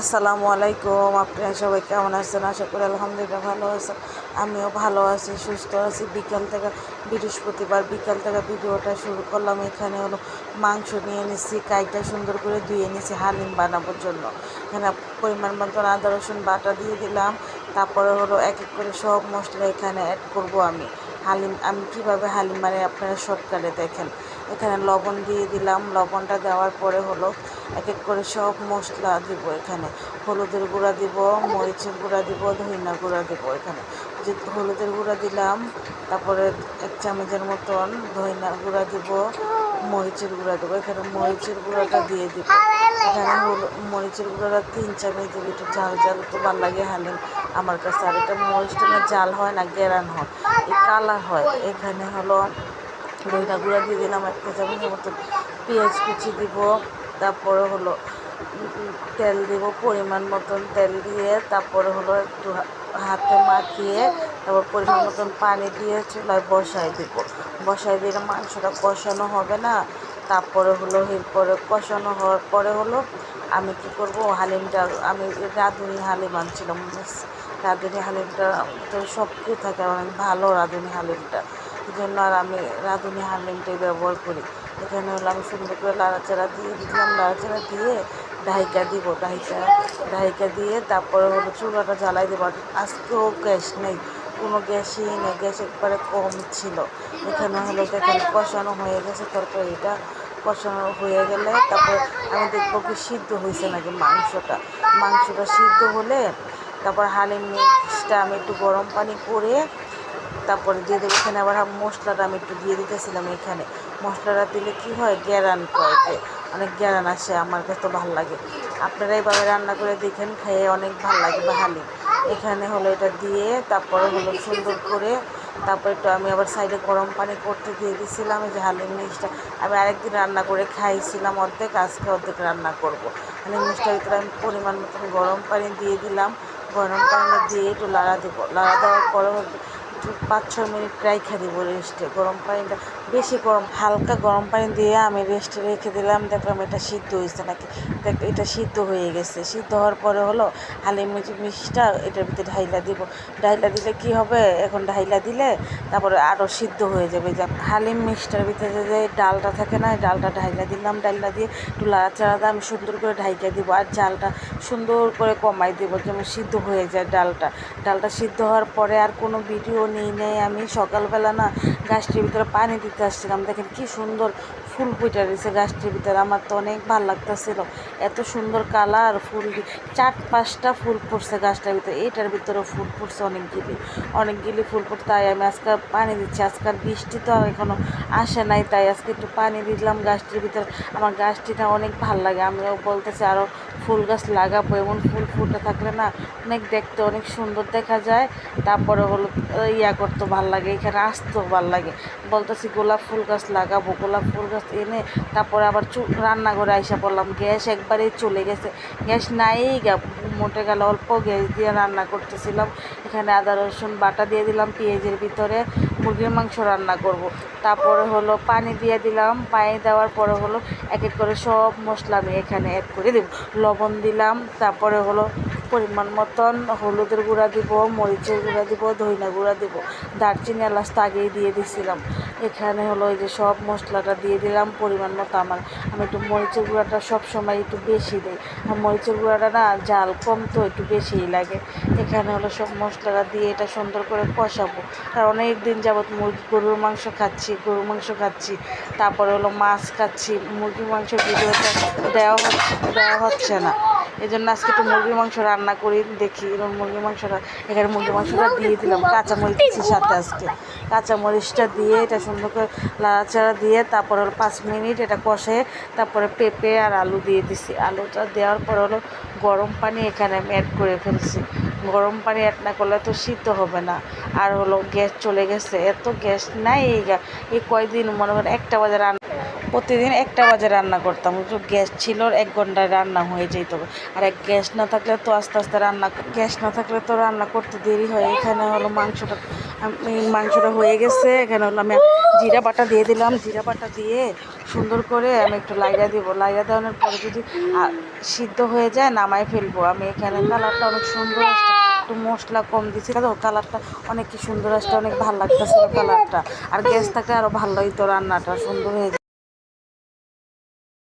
আসসালামু আলাইকুম আপনারা সবাই কেমন আছেন? আশা করি আলহামদুলিল্লাহ ভালো আছেন। আমিও ভালো আছি, সুস্থ আছি। বিকাল থেকে বৃহস্পতিবার বিকাল থেকে ভিডিওটা শুরু করলাম। এখানে হলো মাংস নিয়ে নিচ্ছি কাইটা সুন্দর করে ধুয়ে নিচ্ছি হালিম বানানোর জন্য। এখানে পরিমাণ মতন আদা, রসুন বাটা দিয়ে দিলাম। তারপরে হলো এক এক করে সব মশলা এখানে অ্যাড করব আমি। হালিম, আমি কীভাবে হালিম মানে আপনারা শর্টকাটে দেখেন। এখানে লবণ দিয়ে দিলাম। লবণটা দেওয়ার পরে হলো এক এক করে সব মশলা দিব এখানে। হলুদের গুঁড়া দিব, মরিচের গুঁড়া দিব ধনিয়া গুঁড়া দিব এখানে। যে হলুদের গুঁড়া দিলাম, তারপরে এক চামচের মতন ধনিয়া গুঁড়া দিব, মরিচের গুঁড়া দেবো। এখানে মরিচের গুঁড়াটা দিয়ে দিব। এখানে হলো, মরিচের গুঁড়াটা তিন চামচ দেবো, একটু ঝাল ঝাল তো ভালো লাগে হালিম আমার কাছে। আর এটা মরিচটা না জাল হয় না, গেরান হয়, এই কালার হয়। এখানে হলো দইটা গুঁড়া দিয়ে দিলাম একটা চামচের মতো পেঁয়াজ কুচি দিব তারপরে হলো তেল দিব পরিমাণ মতন তেল দিয়ে, তারপরে হলো একটু হাতে মাখিয়ে, তারপর পরিমাণ মতন পানি দিয়ে চুলায় বসাই দিব। বসাই দিলে মাংসটা কষানো হবে না। তারপরে হলো এরপরে কষানো হওয়ার পরে হলো আমি কী করব, হালিমটা, আমি রাঁধুনি হালিম আনছিলাম। রাঁধুনি হালিমটা তো কিছু থাকে, অনেক ভালো রাঁধুনি হালিমটা। এই জন্য আর আমি রাঁধুনি হালিমটাই ব্যবহার করি। এখানে হলো আমি সুন্দর করে লাড়াচাড়া দিয়ে দিলাম লাড়াচাড়া দিয়ে ঢাইকা দিব, ঢাইকা ঢাইকা দিয়ে তারপরে হলো চুলাটা জ্বালাই দেবো। আজকেও গ্যাস নেই, কোনো গ্যাসই নেই, গ্যাস একবারে কম ছিল। এখানে হলো দেখেন কষানো হয়ে গেছে তরকারিটা কষানো হয়ে গেলে তারপর আমি দেখব কি সিদ্ধ হয়েছে নাকি মাংসটা। মাংসটা সিদ্ধ হলে তারপর হালিম মিক্সটা আমি একটু গরম পানি করে তারপরে দিয়ে দেবো। এখানে আবার মশলাটা আমি একটু দিয়ে দিতেছিলাম এখানে। মশলাটা দিলে কি হয়? গ্যারান কয়েকে অনেক গ্যারান আসে আমার কাছে তো ভালো লাগে। আপনারা এইভাবে রান্না করে দেখেন, খেয়ে অনেক ভালো লাগে বা হালিম এখানে হলো এটা দিয়ে, তারপরে হলো সুন্দর করে, তারপর একটু আমি আবার সাইডে গরম পানি করতে দিয়ে দিয়েছিলাম এই যে হালিম মিক্সটা আমি আরেকদিন রান্না করে খাইছিলাম অর্ধেক, আজকে অর্ধেক রান্না করব। হালিম মিক্সটার ভিতরে আমি পরিমাণ মতন গরম পানি দিয়ে দিলাম। গরম পানিটা দিয়ে একটু লাড়া দেবো। লাড়া দেওয়ার পরে একটু পাঁচ ছ মিনিট রাইখা দিব রেস্টে। গরম পানিটা বেশি গরম, হালকা গরম পানি দিয়ে আমি রেস্টে রেখে দিলাম। দেখলাম এটা সিদ্ধ হয়েছে নাকি? দেখ, এটা সিদ্ধ হয়ে গেছে। সিদ্ধ হওয়ার পরে হলো হালিম মিষ্টিটা এটার ভিতরে ঢাইলা দিব। ঢাইলা দিলে কি হবে? এখন ঢাইলা দিলে তারপরে আরও সিদ্ধ হয়ে যাবে। যে হালিম মিষ্টার ভিতরে যে ডালটা থাকে না ডালটা ঢাইলা দিলাম। ডালটা দিয়ে একটু লাড়াচাড়া দিয়ে আমি সুন্দর করে ঢাইকা দিব আর জালটা সুন্দর করে কমাই দেব যেমন সিদ্ধ হয়ে যায় ডালটা। ডালটা সিদ্ধ হওয়ার পরে আর কোনো ভিডিও নিই, নেই। আমি সকালবেলা না গাছটির ভিতরে পানি দিতে আসছিলাম। দেখেন কি সুন্দর ফুল ফুটে রয়েছে গাছটির ভিতরে। আমার তো অনেক ভালো লাগতেছিল। এত সুন্দর কালার ফুল চার পাঁচটা ফুল ফুটছে গাছটার ভিতরে। এইটার ভিতরে ফুল ফুটছে অনেকগুলি অনেকগুলি ফুল ফুট, তাই আমি আজকে পানি দিচ্ছি। আজকাল বৃষ্টি তো এখনও আসে নাই, তাই আজকে একটু পানি দিলাম গাছটির ভিতরে। আমার গাছটিটা অনেক ভালো লাগে। আমিও বলতেছি আরও ফুল গাছ লাগাবো। এমন ফুল ফুটে থাকলে না অনেক দেখতে অনেক সুন্দর দেখা যায়। তারপরে হলো, ইয়া করতে ভালো লাগে, এখানে আসতেও ভালো লাগে। বলতেছি গোলাপ ফুল গাছ লাগাবো, গোলাপ ফুল গাছ এনে তারপরে আবার চু, রান্নাঘরে আইসা পড়লাম গ্যাস একবারেই চলে গেছে। গ্যাস নাই মোটে গেল, অল্প গ্যাস দিয়ে রান্না করতেছিলাম। এখানে আদা, রসুন, বাটা দিয়ে দিলাম পেঁয়াজের ভিতরে, মুরগির মাংস রান্না করব। তারপরে হলো পানি দিয়ে দিলাম, পানি দেওয়ার পরে হলো এক এক করে সব মশলা আমি এখানে অ্যাড করে দেব। লবণ দিলাম, তারপরে হলো পরিমাণ মতন হলুদের গুঁড়া দিব, মরিচের গুঁড়া দিব, ধইনা গুঁড়া দিব। দারচিনি এলাচ তো আগেই দিয়ে দিছিলাম। এখানে হলো এই যে সব মশলাটা দিয়ে দিলাম, পরিমাণ মতো আমার। আমি একটু মরিচের গুঁড়াটা সব সময় একটু বেশি দিই। আর মরিচের গুঁড়াটা না, জাল কম তো একটু বেশিই লাগে। এখানে হলো সব মশলাটা দিয়ে এটা সুন্দর করে কষাবো। আর অনেক দিন যাবৎ মুরগি, গরুর মাংস খাচ্ছি, গরুর মাংস খাচ্ছি। তারপরে হলো মাছ খাচ্ছি। মুরগির মাংস ভিডিওটা দেওয়া হচ্ছে দেওয়া হচ্ছে না। এই জন্য আজকে একটু মুরগির মাংস রান্না করি, দেখি এরকম মুরগির মাংসটা, এখানে মুরগির মাংসটা দিয়ে দিলাম, কাঁচামরিচ দিচ্ছি সাথে আজকে। কাঁচামরিচটা দিয়ে এটা সুন্দর করে লাড়াচাড়া দিয়ে তারপর হলো পাঁচ মিনিট এটা কষে তারপরে পেঁপে আর আলু দিয়ে দিছি। আলুটা দেওয়ার পর হলো গরম পানি এখানে আমি অ্যাড করে ফেলছি। গরম পানি অ্যাড না করলে তো সিদ্ধ হবে না। আর হলো গ্যাস চলে গেছে, এত গ্যাস নাই এই কয়দিন মনে করেন একটা বাজে রান্না প্রতিদিন একটা বাজে রান্না করতাম। গ্যাস ছিল, এক ঘন্টায় রান্না হয়ে যেত। আর এক গ্যাস না থাকলে তো আস্তে আস্তে রান্না গ্যাস না থাকলে তো রান্না করতে দেরি হয়। এখানে হলো মাংসটা মাংসটা হয়ে গেছে। এখানে হলো আমি জিরা বাটা দিয়ে দিলাম। জিরা বাটা দিয়ে সুন্দর করে আমি একটু লাইরা দিব। লাইরা দেওয়ানোর পরে যদি সিদ্ধ হয়ে যায় নামাই ফেলব। আমি এখানে কালারটা অনেক সুন্দর আসছে। একটু মশলা কম দিয়েছি তো কালারটা অনেক সুন্দর আসছে। অনেক ভালো লাগতেছিল কালারটা। আর গ্যাস থাকলে আরও ভালো হইতো রান্নাটা সুন্দর হয়ে।